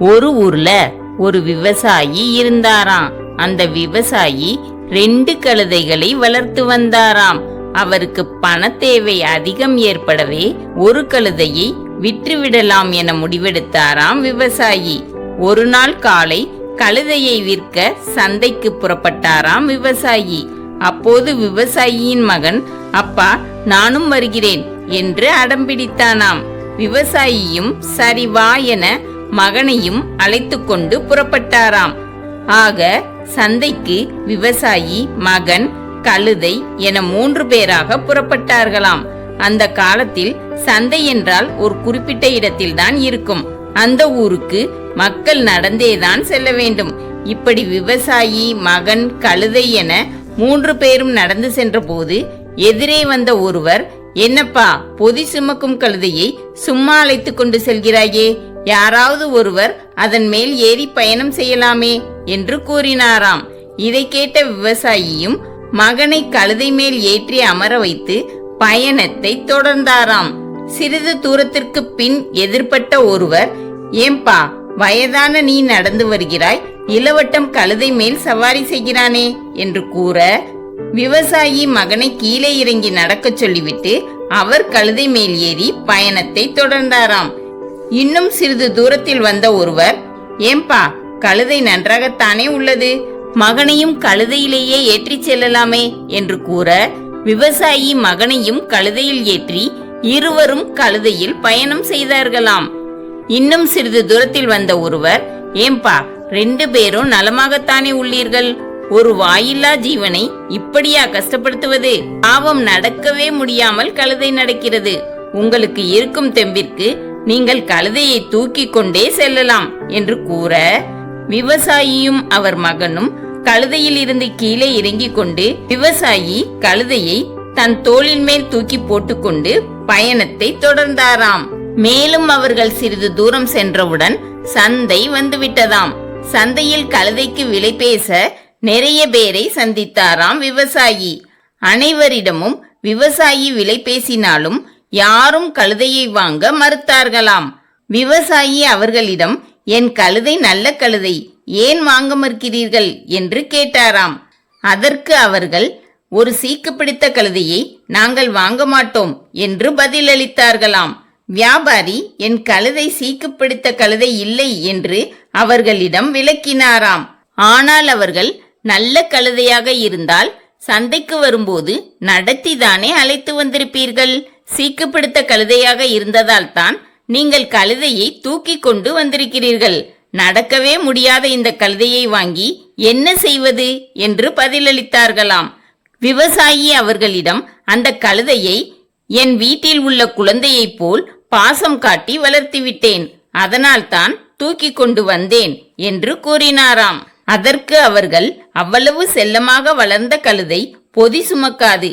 ஒரு ஊர்ல ஒரு விவசாயி இருந்தாராம். அந்த விவசாயி ரெண்டு கழுதைகளை வளர்த்து வந்தாராம். அவருக்கு பண தேவை அதிகம் ஏற்படவே ஒரு கழுதையை விற்றுவிடலாம் என முடிவெடுத்தாராம் விவசாயி. ஒரு நாள் காலை கழுதையை விற்க சந்தைக்கு புறப்பட்டாராம் விவசாயி. அப்போது விவசாயியின் மகன் அப்பா நானும் வருகிறேன் என்று அடம்பிடித்தானாம் விவசாயியும் சரி வா என மகனையும் அழைத்து கொண்டு புறப்பட்டாராம். ஆக சந்தைக்கு விவசாயி மகன் கழுதை என மூன்று பேராக புறப்பட்டார்களாம். அந்த காலத்தில் சந்தை என்றால் ஒரு குறிப்பிட்ட இடத்தில்தான் இருக்கும். அந்த ஊருக்கு மக்கள் நடந்தேதான் செல்ல வேண்டும். இப்படி விவசாயி மகன் கழுதை என மூன்று பேரும் நடந்து சென்றபோது எதிரே வந்த ஒருவர் என்னப்பா பொதி சுமக்கும் கழுதையை சும்மா அழைத்து கொண்டு செல்கிறாயே யாராவது ஒருவர் அதன் மேல் ஏறி பயணம் செய்யலாமே என்று கூறினாராம். இதை கேட்ட விவசாயியும் மகனை கழுதை மேல் ஏற்றி அமர வைத்து பயணத்தை தொடர்ந்தாராம். சிறிது தூரத்திற்கு பின் எதிர்பட்ட ஒருவர் ஏம்பா வயதான நீ நடந்து வருகிறாய் இளவட்டம் கழுதை மேல் சவாரி செய்கிறானே என்று கூற விவசாயி மகனை கீழே இறங்கி நடக்கச் சொல்லிவிட்டு அவர் கழுதை மேல் ஏறி பயணத்தை தொடர்ந்தாராம். இன்னும் சிறிது தூரத்தில் வந்த ஒருவர் ஏம்பா கழுதை நன்றாகத்தானே உள்ளது? மகனையும் கழுதையிலேயே ஏற்றிச் செல்லலாமே? என்று கூற விவசாயி மகனையும் கழுதையில் ஏற்றி இருவரும் கழுதையில் பயணம் செய்தார்களாம். இன்னும் சிறிது தூரத்தில் வந்த ஒருவர் ஏம்பா ரெண்டு பேரும் நலமாகத்தானே உள்ளீர்கள்? ஒரு வாயில்லா ஜீவனை இப்படியா கஷ்டப்படுத்துவது? பாவம் நடக்கவே முடியாமல் கழுதை நடக்கிறது. உங்களுக்கு இருக்கும் தெம்பிற்கு நீங்கள் கழுதையை தூக்கி கொண்டே செல்லலாம் என்று கூற விவசாயியும் அவர் மகனும் கழுதையில் இருந்து கீழே இறங்கிக் கொண்டு விவசாயி கழுதையை தன் தோளின் மேல் தூக்கி போட்டுக்கொண்டு பயணத்தை தொடர்ந்தாராம். மேலும் அவர்கள் சிறிது தூரம் சென்றவுடன் சந்தை வந்துவிட்டதாம். சந்தையில் கழுதைக்கு விலை பேச நிறைய பேரை சந்தித்தாராம் விவசாயி. அனைவரிடமும் விவசாயி விலை பேசினாலும் யாரும் கழுதையை வாங்க மறுத்தார்களாம். விவசாயி அவர்களிடம் என் கழுதை நல்ல கழுதை ஏன் வாங்க மறுக்கிறீர்கள்? என்று கேட்டாராம். அதற்கு அவர்கள் ஒரு சீக்கு பிடித்த கழுதையை நாங்கள் வாங்க மாட்டோம் என்று பதிலளித்தார்களாம். வியாபாரி என் கழுதை சீக்கு பிடித்த கழுதை இல்லை என்று அவர்களிடம் விளக்கினாராம். ஆனால் அவர்கள் நல்ல கழுதையாக இருந்தால் சந்தைக்கு வரும்போது நடத்திதானே அழைத்து வந்திருப்பீர்கள்? சீக்கு பிடித்த கழுதையாக இருந்ததால் தான் நீங்கள் கழுதையை தூக்கி கொண்டு வந்திருக்கிறீர்கள். நடக்கவே முடியாத இந்த கழுதையை வாங்கி என்ன செய்வது என்று பதிலளித்தார்களாம். விவசாயி அவர்களிடம் அந்த கழுதையை என் வீட்டில் உள்ள குழந்தையைப் போல் பாசம் காட்டி வளர்த்துவிட்டேன் அதனால்தான் தூக்கி கொண்டு வந்தேன் என்று கூறினாராம். அதற்கு அவர்கள் அவ்வளவு செல்லமாக வளர்ந்த கழுதை பொதி சுமக்காது.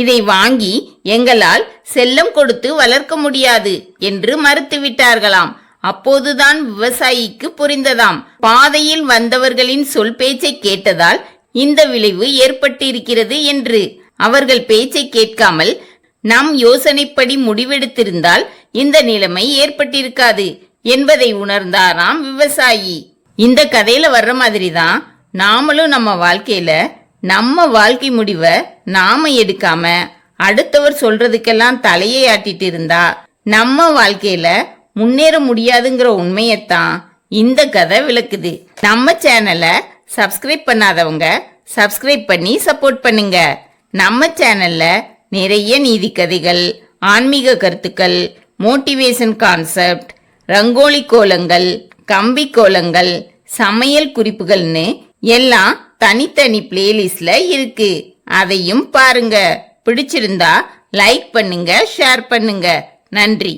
இதை வாங்கி எங்களால் செல்லம் கொடுத்து வளர்க்க முடியாது என்று மறுத்துவிட்டார்களாம். அப்போதுதான் விவசாயிக்கு புரிந்ததாம். பாதையில் வந்தவர்களின் சொல் பேச்சை கேட்டதால் இந்த விளைவு ஏற்பட்டிருக்கிறது என்று. அவர்கள் பேச்சை கேட்காமல் நம் யோசனைப்படி முடிவெடுத்திருந்தால் இந்த நிலைமை ஏற்பட்டிருக்காது என்பதை உணர்ந்தாராம் விவசாயி. இந்த கதையில வர்ற மாதிரி தான் நாமளும் நம்ம வாழ்க்கையில நம்ம வாழ்க்கை முடிவை நாம எடுக்காம அடுத்தவர் சொல்றதுக்கெல்லாம் தலையை ஆட்டிட்டு இருந்தா நம்ம வாழ்க்கையில முன்னேற முடியாதுங்கிற உண்மையத்தான் இந்த கதை விளக்குது. நம்ம சேனலை சப்ஸ்கிரைப் பண்ணாதவங்க சப்ஸ்கிரைப் பண்ணி சப்போர்ட் பண்ணுங்க. நம்ம சேனல்ல நிறைய நீதி கதைகள் ஆன்மீக கருத்துக்கள் மோட்டிவேஷன் கான்செப்ட் ரங்கோலி கோலங்கள் கம்பி கோலங்கள் சமையல் குறிப்புகள்னு எல்லாம் தனித்தனி பிளேலிஸ்ட்ல இருக்கு. அதையும் பாருங்க. பிடிச்சிருந்தா லைக் பண்ணுங்க ஷேர் பண்ணுங்க. நன்றி.